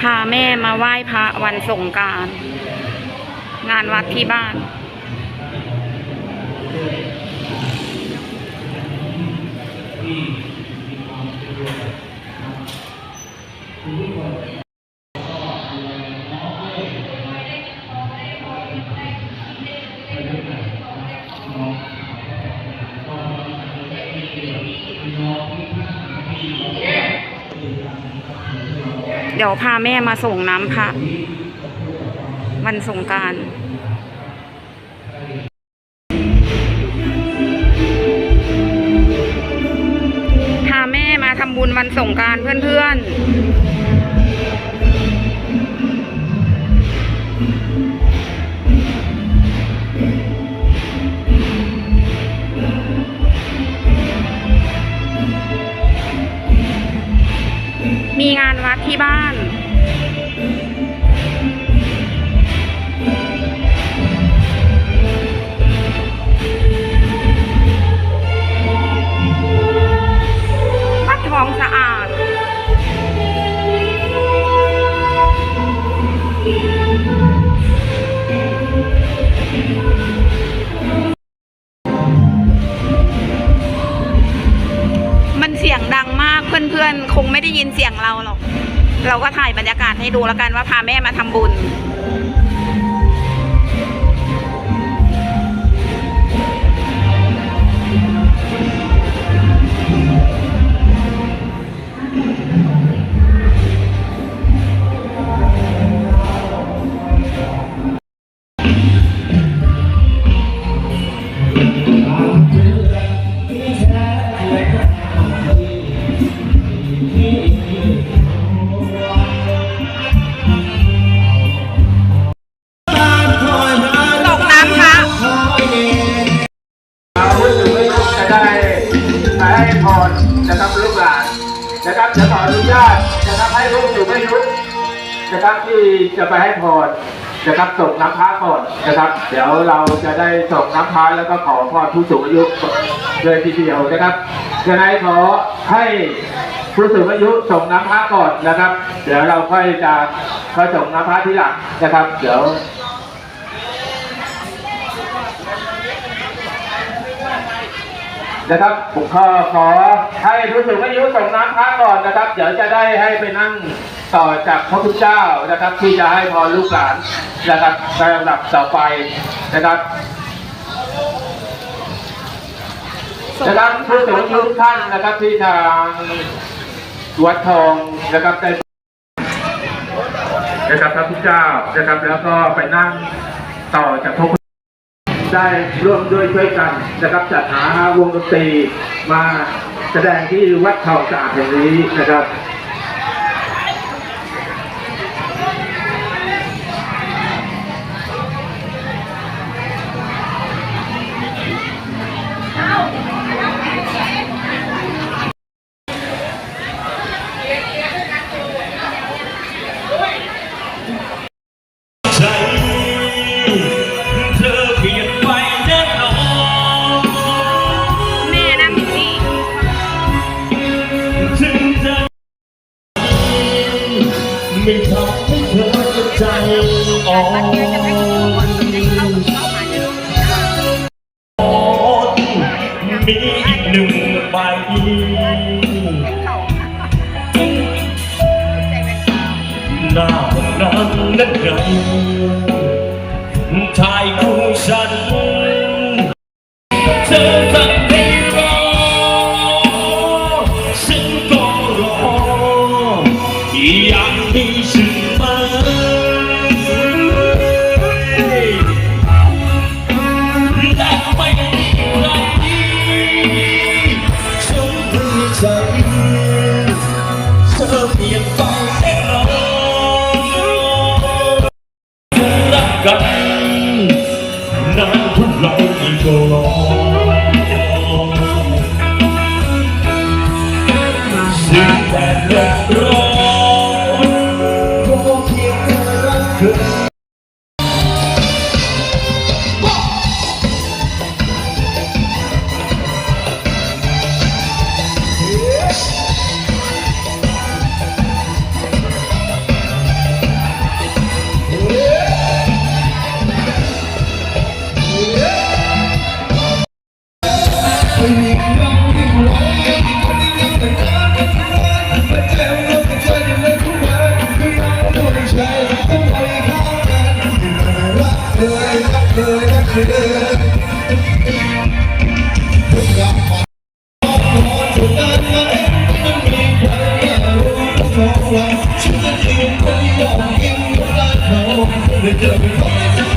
พาแม่มาไหว้พระวันสงการ งานวัดที่บ้าน เดี๋ยวพาแม่มาส่งน้ำพระวันสงการพาแม่มาทำบุญวันสงการเพื่อนๆ วัดที่บ้าน วัดทองสะอาด มันเสียงดังมากเพื่อนๆ คงไม่ได้ยินเสียงเราหรอก เราก็ถ่ายบรรยากาศให้ดูแล้วกันว่าพาแม่มาทำบุญ จะขออนุญาตนะครับให้ลูกอยู่ไม่รู้นะครับที่จะไปให้พรนะครับส่งน้ำพระก่อนนะครับ เดี๋ยวเราจะได้ส่งน้ำพระแล้วก็ขอพรผู้สูงอายุเลยทีเดียวนะครับจะให้ขอให้ผู้สูงอายุส่งน้ำพระก่อนนะครับ เดี๋ยวเราค่อยจะค่อยส่งน้ำพระทีหลังนะครับ เดี๋ยว นะครับผมขอขอให้รู้สึกอายุส่งน้ำพระก่อนนะครับ เดี๋ยวจะได้ให้ไปนั่งต่อจากพระพุทธเจ้านะครับ ที่จะให้พรลูกหลานนะครับในลำดับต่อไปนะครับนะครับผู้สูงอายุทุกท่านนะครับที่ทางวัดทองนะครับได้นะครับพระพุทธเจ้านะครับแล้วก็ไปนั่งต่อจากพระ ได้ร่วมด้วยช่วยกันนะครับจัดหาวงดนตรีมาแสดงที่วัดเขาสะอาดแห่งนี้นะครับ ไม่ทำให้เธอใจอ่อนมีอีกหนึ่งใบหน้านั้นนั้นไงชายคู่ฉัน the devil.